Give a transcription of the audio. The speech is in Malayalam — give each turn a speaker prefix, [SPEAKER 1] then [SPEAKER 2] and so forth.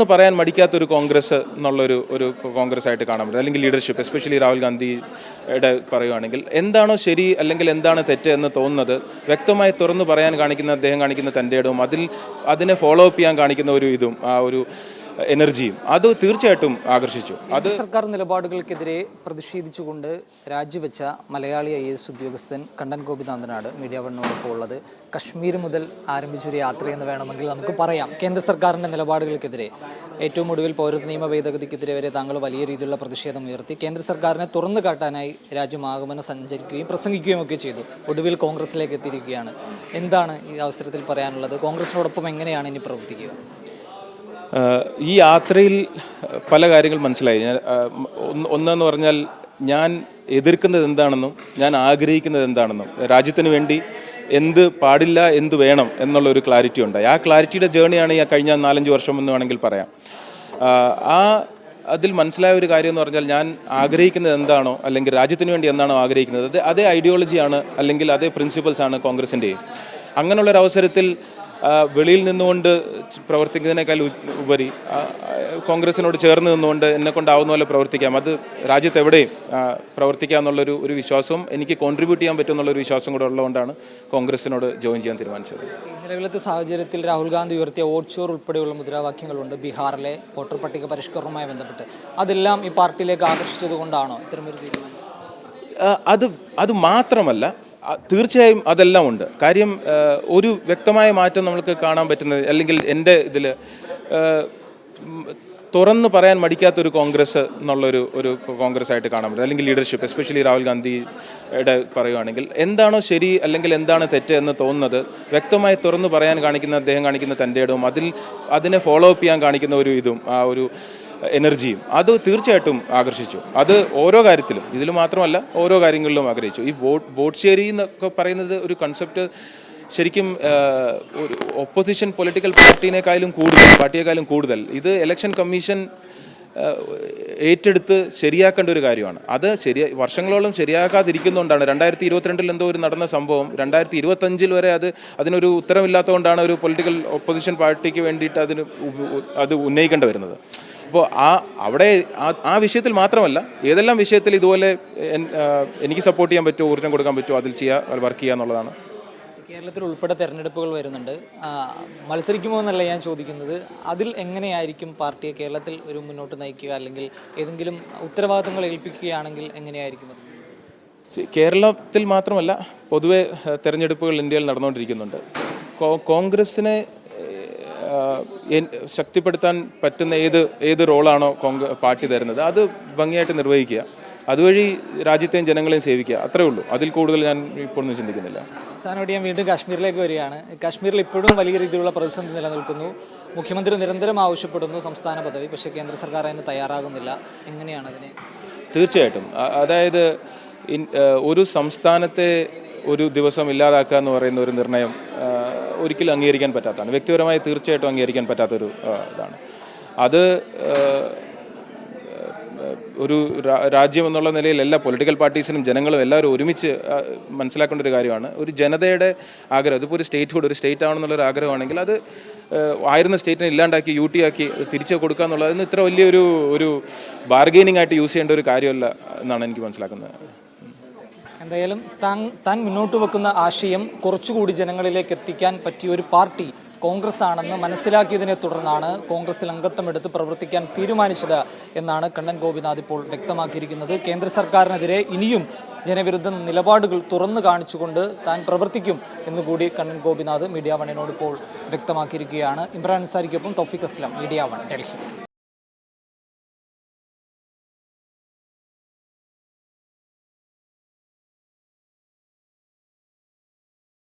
[SPEAKER 1] തുറന്ന് പറയാൻ മടിക്കാത്തൊരു കോൺഗ്രസ് എന്നുള്ളൊരു ഒരു കോൺഗ്രസ് ആയിട്ട് കാണാൻ പറ്റും. അല്ലെങ്കിൽ ലീഡർഷിപ്പ് എസ്പെഷ്യലി രാഹുൽ ഗാന്ധിയുടെ പറയുവാണെങ്കിൽ എന്താണോ ശരി അല്ലെങ്കിൽ എന്താണ് തെറ്റ് എന്ന് തോന്നുന്നത് വ്യക്തമായി തുറന്നു പറയാൻ കാണിക്കുന്ന അദ്ദേഹം കാണിക്കുന്ന തന്റെ ഇടവും അതിൽ അതിനെ ഫോളോ അപ്പ് ചെയ്യാൻ കാണിക്കുന്ന ഒരു ഇതും ആ ഒരു എനർജിയും. അത് തീർച്ചയായിട്ടും ആകർഷിച്ചു. അത്
[SPEAKER 2] സർക്കാർ നിലപാടുകൾക്കെതിരെ പ്രതിഷേധിച്ചുകൊണ്ട് രാജിവെച്ച മലയാളി ഐ എസ് ഉദ്യോഗസ്ഥൻ കണ്ണൻ ഗോപിനാഥനാണ് മീഡിയ വണ്ണോടൊപ്പം ഉള്ളത്. കശ്മീർ മുതൽ ആരംഭിച്ചൊരു യാത്രയെന്ന് വേണമെങ്കിൽ നമുക്ക് പറയാം. കേന്ദ്ര സർക്കാരിന്റെ നിലപാടുകൾക്കെതിരെ ഏറ്റവും ഒടുവിൽ പൗരത്വ നിയമ ഭേദഗതിക്കെതിരെ വരെ താങ്കൾ വലിയ രീതിയിലുള്ള പ്രതിഷേധം ഉയർത്തി കേന്ദ്ര സർക്കാരിനെ തുറന്നു കാട്ടാനായി രാജ്യമാകുമെന്ന് സഞ്ചരിക്കുകയും പ്രസംഗിക്കുകയും ഒക്കെ ചെയ്തു. ഒടുവിൽ കോൺഗ്രസിലേക്ക് എത്തിയിരിക്കുകയാണ്. എന്താണ് ഈ അവസരത്തിൽ പറയാനുള്ളത്? കോൺഗ്രസിനോടൊപ്പം എങ്ങനെയാണ് ഇനി പ്രവർത്തിക്കുക?
[SPEAKER 1] ഈ യാത്രയിൽ പല കാര്യങ്ങൾ മനസ്സിലായി. ഞാൻ ഒന്നെന്ന് പറഞ്ഞാൽ ഞാൻ എതിർക്കുന്നത് എന്താണെന്നും ഞാൻ ആഗ്രഹിക്കുന്നത് എന്താണെന്നും രാജ്യത്തിന് വേണ്ടി എന്ത് പാടില്ല എന്ത് വേണം എന്നുള്ള ഒരു ക്ലാരിറ്റി ഉണ്ട്. ആ ക്ലാരിറ്റിയുടെ ജേണിയാണ് ഈ കഴിഞ്ഞ നാലഞ്ച് വർഷം എന്ന് വേണമെങ്കിൽ പറയാം. ആ അതിൽ മനസ്സിലായ ഒരു കാര്യം എന്ന് പറഞ്ഞാൽ ഞാൻ ആഗ്രഹിക്കുന്നത് എന്താണോ അല്ലെങ്കിൽ രാജ്യത്തിന് വേണ്ടി എന്താണോ ആഗ്രഹിക്കുന്നത് അത് ഐഡിയോളജിയാണ് അല്ലെങ്കിൽ അതേ പ്രിൻസിപ്പൽസ് ആണ് കോൺഗ്രസിന്റെയും അങ്ങനെയുള്ളൊരു അവസരത്തിൽ ആ, വെളിയിൽ നിന്നുകൊണ്ട് പ്രവർത്തിക്കുന്നതിനേക്കാൾ ഉപരി കോൺഗ്രസിനോട് ചേർന്ന് നിന്നുകൊണ്ട് എന്നെ കൊണ്ടാവുന്ന പോലെ പ്രവർത്തിക്കാം. അത് രാജ്യത്ത് എവിടെയും പ്രവർത്തിക്കാം എന്നുള്ളൊരു ഒരു വിശ്വാസവും എനിക്ക് കോൺട്രിബ്യൂട്ട് ചെയ്യാൻ പറ്റും എന്നുള്ളൊരു വിശ്വാസം കൂടെ ഉള്ളതുകൊണ്ടാണ് കോൺഗ്രസിനോട് ജോയിൻ ചെയ്യാൻ തീരുമാനിച്ചത്.
[SPEAKER 2] നിലവിലത്തെ സാഹചര്യത്തിൽ രാഹുൽ ഗാന്ധി ഉയർത്തിയ വോട്ട് ഷോർ ഉൾപ്പെടെയുള്ള മുദ്രാവാക്യങ്ങളുണ്ട് ബീഹാറിലെ വോട്ടർ പട്ടിക പരിഷ്കരണവുമായി ബന്ധപ്പെട്ട്. അതെല്ലാം ഈ പാർട്ടിയിലേക്ക് ആകർഷിച്ചത് കൊണ്ടാണോ? ഇത്തരമൊരു തീരുമാനം?
[SPEAKER 1] അത് അത് മാത്രമല്ല തീർച്ചയായും അതെല്ലാം ഉണ്ട്. കാര്യം ഒരു വ്യക്തമായ മാറ്റം നമ്മൾക്ക് കാണാൻ പറ്റുന്നത് അല്ലെങ്കിൽ എന്റെ ഇതിൽ തുറന്ന് പറയാൻ മടിക്കാത്തൊരു കോൺഗ്രസ് എന്നുള്ളൊരു ഒരു കോൺഗ്രസ് ആയിട്ട് കാണാൻ പറ്റും. അല്ലെങ്കിൽ ലീഡർഷിപ്പ് എസ്പെഷ്യലി രാഹുൽ ഗാന്ധിയുടെ പറയുകയാണെങ്കിൽ എന്താണോ ശരി അല്ലെങ്കിൽ എന്താണ് തെറ്റ് എന്ന് തോന്നുന്നത് വ്യക്തമായി തുറന്ന് പറയാൻ കാണിക്കുന്ന അദ്ദേഹം കാണിക്കുന്ന തന്റെ ഇടവും അതിൽ അതിനെ ഫോളോ അപ്പ് ചെയ്യാൻ കാണിക്കുന്ന ഒരു ഇതും ആ ഒരു എനർജിയും അത് തീർച്ചയായിട്ടും ആകർഷിച്ചു. അത് ഓരോ കാര്യത്തിലും ഇതിൽ മാത്രമല്ല ഓരോ കാര്യങ്ങളിലും ആഗ്രഹിച്ചു. ഈ ബോട്ട് ബോട്ട് ഷെയറി എന്നൊക്കെ പറയുന്നത് ഒരു കൺസെപ്റ്റ് ശരിക്കും ഒരു ഒപ്പോസിഷൻ പൊളിറ്റിക്കൽ പാർട്ടീനേക്കാളും കൂടുതൽ പാർട്ടിയേക്കാളും കൂടുതൽ. ഇത് ഇലക്ഷൻ കമ്മീഷൻ ഏറ്റെടുത്ത് ശരിയാക്കേണ്ട ഒരു കാര്യമാണ്. അത് ശരി വർഷങ്ങളോളം ശരിയാക്കാതിരിക്കുന്നതുകൊണ്ടാണ് രണ്ടായിരത്തി ഇരുപത്തിരണ്ടിൽ എന്തോ ഒരു നടന്ന സംഭവം രണ്ടായിരത്തി ഇരുപത്തഞ്ചിൽ വരെ അത് അതിനൊരു ഉത്തരമില്ലാത്തതുകൊണ്ടാണ് ഒരു പൊളിറ്റിക്കൽ ഒപ്പോസിഷൻ പാർട്ടിക്ക് വേണ്ടിയിട്ട് അതിന് അത് ഉന്നയിക്കേണ്ടി വരുന്നത്. അപ്പോൾ ആ അവിടെ ആ ആ വിഷയത്തിൽ മാത്രമല്ല ഏതെല്ലാം വിഷയത്തിൽ ഇതുപോലെ എനിക്ക് സപ്പോർട്ട് ചെയ്യാൻ പറ്റുമോ ഊർജം കൊടുക്കാൻ പറ്റുമോ അതിൽ ചെയ്യുക വർക്ക് ചെയ്യുക എന്നുള്ളതാണ്.
[SPEAKER 2] കേരളത്തിൽ ഉൾപ്പെടെ തെരഞ്ഞെടുപ്പുകൾ വരുന്നുണ്ട്. മത്സരിക്കുമോ എന്നല്ല ഞാൻ ചോദിക്കുന്നത്. അതിൽ എങ്ങനെയായിരിക്കും പാർട്ടിയെ കേരളത്തിൽ ഒരു മുന്നോട്ട് നയിക്കുക? അല്ലെങ്കിൽ ഏതെങ്കിലും ഉത്തരവാദിത്തങ്ങൾ ഏൽപ്പിക്കുകയാണെങ്കിൽ എങ്ങനെയായിരിക്കും
[SPEAKER 1] കേരളത്തിൽ മാത്രമല്ല പൊതുവെ തെരഞ്ഞെടുപ്പുകൾ ഇന്ത്യയിൽ നടന്നുകൊണ്ടിരിക്കുന്നുണ്ട്. കോ- കോൺഗ്രസിനെ ശക്തിപ്പെടുത്താൻ പറ്റുന്ന ഏത് ഏത് റോളാണോ കോൺഗ്രസ് പാർട്ടി തരുന്നത് അത് ഭംഗിയായിട്ട് നിർവഹിക്കുക. അതുവഴി രാജ്യത്തെയും ജനങ്ങളെയും സേവിക്കുക. അത്രേ ഉള്ളൂ. അതിൽ കൂടുതൽ ഞാൻ ഇപ്പോൾ ഒന്നും ചിന്തിക്കുന്നില്ല.
[SPEAKER 2] അവസാനമായിട്ട് ഞാൻ വീണ്ടും കാശ്മീരിലേക്ക് വരികയാണ്. കാശ്മീരിൽ ഇപ്പോഴും വലിയ രീതിയിലുള്ള പ്രതിസന്ധി നിലനിൽക്കുന്നു. മുഖ്യമന്ത്രി നിരന്തരം ആവശ്യപ്പെടുന്നു സംസ്ഥാന പദവി പക്ഷേ കേന്ദ്ര സർക്കാർ അതിന് തയ്യാറാകുന്നില്ല. എങ്ങനെയാണ് അതിനെ?
[SPEAKER 1] തീർച്ചയായിട്ടും. അതായത് ഒരു സംസ്ഥാനത്തെ ഒരു ദിവസം ഇല്ലാതാക്കുക എന്ന് പറയുന്ന ഒരു നിർണയം ഒരിക്കലും അംഗീകരിക്കാൻ പറ്റാത്തതാണ്. വ്യക്തിപരമായി തീർച്ചയായിട്ടും അംഗീകരിക്കാൻ പറ്റാത്തൊരു ഇതാണ്. അത് ഒരു രാജ്യം എന്നുള്ള നിലയിൽ എല്ലാ പൊളിറ്റിക്കൽ പാർട്ടീസിനും ജനങ്ങളും എല്ലാവരും ഒരുമിച്ച് മനസ്സിലാക്കേണ്ട ഒരു കാര്യമാണ്. ഒരു ജനതയുടെ ആഗ്രഹം അതിപ്പോൾ ഒരു സ്റ്റേറ്റ് ഹുഡ് ഒരു സ്റ്റേറ്റ് ആവണമെന്നുള്ളൊരു ആഗ്രഹമാണെങ്കിൽ അത് ആയിരുന്ന സ്റ്റേറ്റിനെ ഇല്ലാണ്ടാക്കി യു ടി ആക്കി തിരിച്ചു കൊടുക്കുക എന്നുള്ളത് ഇന്ന് ഇത്ര വലിയൊരു ഒരു ബാർഗെയിനിങ് ആയിട്ട് യൂസ് ചെയ്യേണ്ട ഒരു കാര്യമല്ല എന്നാണ് എനിക്ക് മനസ്സിലാക്കുന്നത്.
[SPEAKER 2] എന്തായാലും താൻ താൻ മുന്നോട്ട് വെക്കുന്ന ആശയം കുറച്ചുകൂടി ജനങ്ങളിലേക്ക് എത്തിക്കാൻ പറ്റിയ ഒരു പാർട്ടി കോൺഗ്രസ് ആണെന്ന് മനസ്സിലാക്കിയതിനെ തുടർന്നാണ് കോൺഗ്രസിൽ അംഗത്വം എടുത്ത് പ്രവർത്തിക്കാൻ തീരുമാനിച്ചത് എന്നാണ് കണ്ണൻ ഗോപിനാഥ് ഇപ്പോൾ വ്യക്തമാക്കിയിരിക്കുന്നത്. കേന്ദ്ര സർക്കാരിനെതിരെ ഇനിയും ജനവിരുദ്ധ നിലപാടുകൾ തുറന്നു കാണിച്ചുകൊണ്ട് താൻ പ്രവർത്തിക്കും എന്നുകൂടി കണ്ണൻ ഗോപിനാഥ് മീഡിയ വണ്ണിനോട് ഇപ്പോൾ വ്യക്തമാക്കിയിരിക്കുകയാണ്. ഇമ്രാൻ അൻസാരിക്കൊപ്പം തൗഫിഖ് അസ്ലം മീഡിയ വൺ ഡൽഹി.